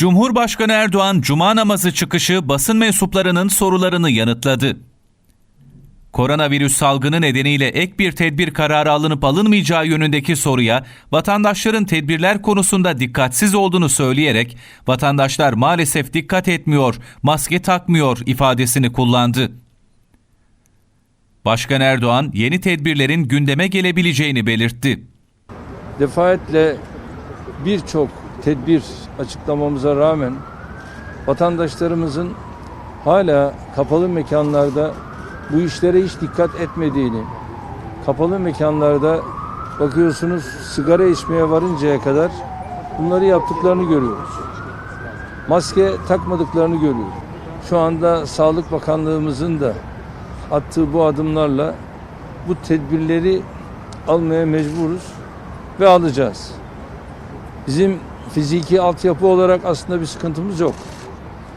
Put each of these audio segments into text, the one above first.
Cumhurbaşkanı Erdoğan cuma namazı çıkışı basın mensuplarının sorularını yanıtladı. Koronavirüs salgını nedeniyle ek bir tedbir kararı alınıp alınmayacağı yönündeki soruya vatandaşların tedbirler konusunda dikkatsiz olduğunu söyleyerek vatandaşlar maalesef dikkat etmiyor, maske takmıyor ifadesini kullandı. Başkan Erdoğan yeni tedbirlerin gündeme gelebileceğini belirtti. defaatle birçok tedbir açıklamamıza rağmen vatandaşlarımızın hala kapalı mekanlarda bu işlere hiç dikkat etmediğini, kapalı mekanlarda bakıyorsunuz sigara içmeye varıncaya kadar bunları yaptıklarını görüyoruz. Maske takmadıklarını görüyoruz. Şu anda Sağlık Bakanlığımızın da attığı bu adımlarla bu tedbirleri almaya mecburuz ve alacağız. Bizim fiziki altyapı olarak aslında bir sıkıntımız yok.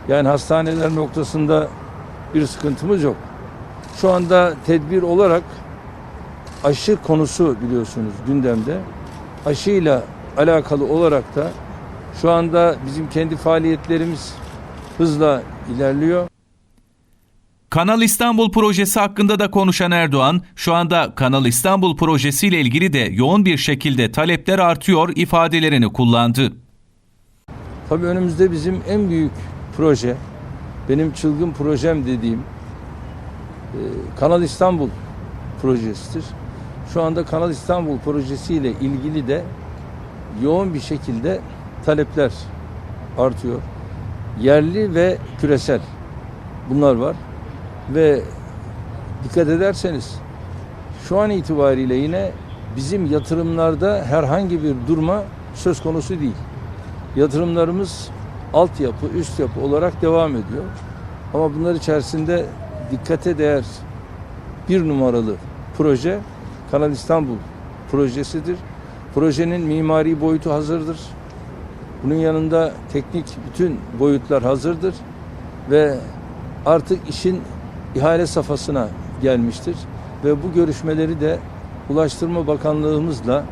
Yani hastaneler noktasında bir sıkıntımız yok. Şu anda tedbir olarak aşı konusu biliyorsunuz gündemde. Aşıyla alakalı olarak da şu anda bizim kendi faaliyetlerimiz hızla ilerliyor. Kanal İstanbul projesi hakkında da konuşan Erdoğan, şu anda Kanal İstanbul projesiyle ilgili de yoğun bir şekilde talepler artıyor ifadelerini kullandı. Tabii önümüzde bizim en büyük proje, benim çılgın projem dediğim e, Kanal İstanbul projesidir. Şu anda Kanal İstanbul projesiyle ilgili de yoğun bir şekilde talepler artıyor. Yerli ve küresel bunlar var ve dikkat ederseniz şu an itibariyle yine bizim yatırımlarda herhangi bir durma söz konusu değil. Yatırımlarımız altyapı, üst yapı olarak devam ediyor. Ama bunlar içerisinde dikkate değer bir numaralı proje Kanal İstanbul projesidir. Projenin mimari boyutu hazırdır. Bunun yanında teknik bütün boyutlar hazırdır ve artık işin ihale safhasına gelmiştir ve bu görüşmeleri de Ulaştırma Bakanlığımızla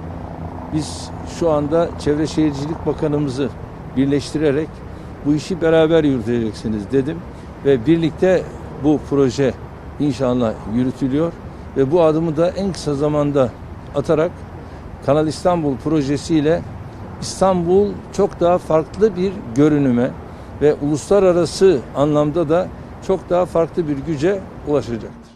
biz şu anda Çevre Şehircilik Bakanımızı birleştirerek bu işi beraber yürüteceksiniz dedim ve birlikte bu proje inşallah yürütülüyor ve bu adımı da en kısa zamanda atarak Kanal İstanbul projesiyle İstanbul çok daha farklı bir görünüme ve uluslararası anlamda da çok daha farklı bir güce ulaşacaktır.